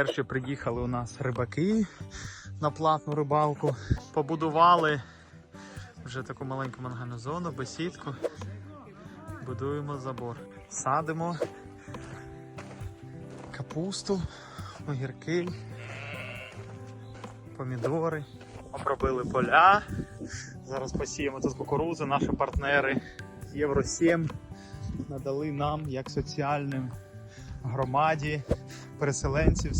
Перші приїхали у нас рибаки на платну рибалку. Побудували вже таку маленьку мангальну зону, бесідку. Будуємо забор. Садимо капусту, огірки, помідори. Обробили поля. Зараз посіємо тут кукурудзу. Наші партнери Євро 7 надали нам як соціальним громаді переселенців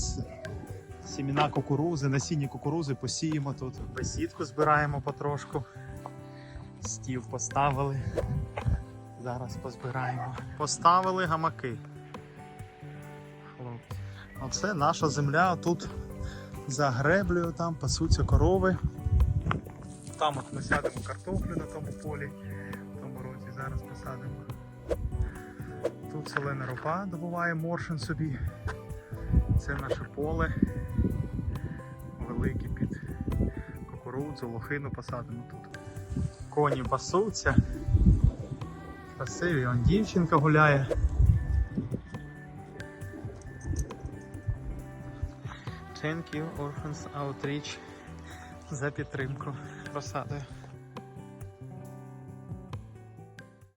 сіміна кукурузи, насіння кукурузи посіємо тут. Бесідку збираємо потрошку. Стів поставили. Зараз позбираємо. Поставили гамаки. Оце наша земля. Тут за греблею там пасуться корови. Там от ми садимо картоплю на тому полі. В тому році зараз посадимо. Тут солена ропа добуває моршин собі. Це наше поле. Велике під кукурудзу, лохину посадимо тут. Коні пасуться. Красиві, он дівчинка гуляє. Thank you, Orphans Outreach, за підтримку розсадою.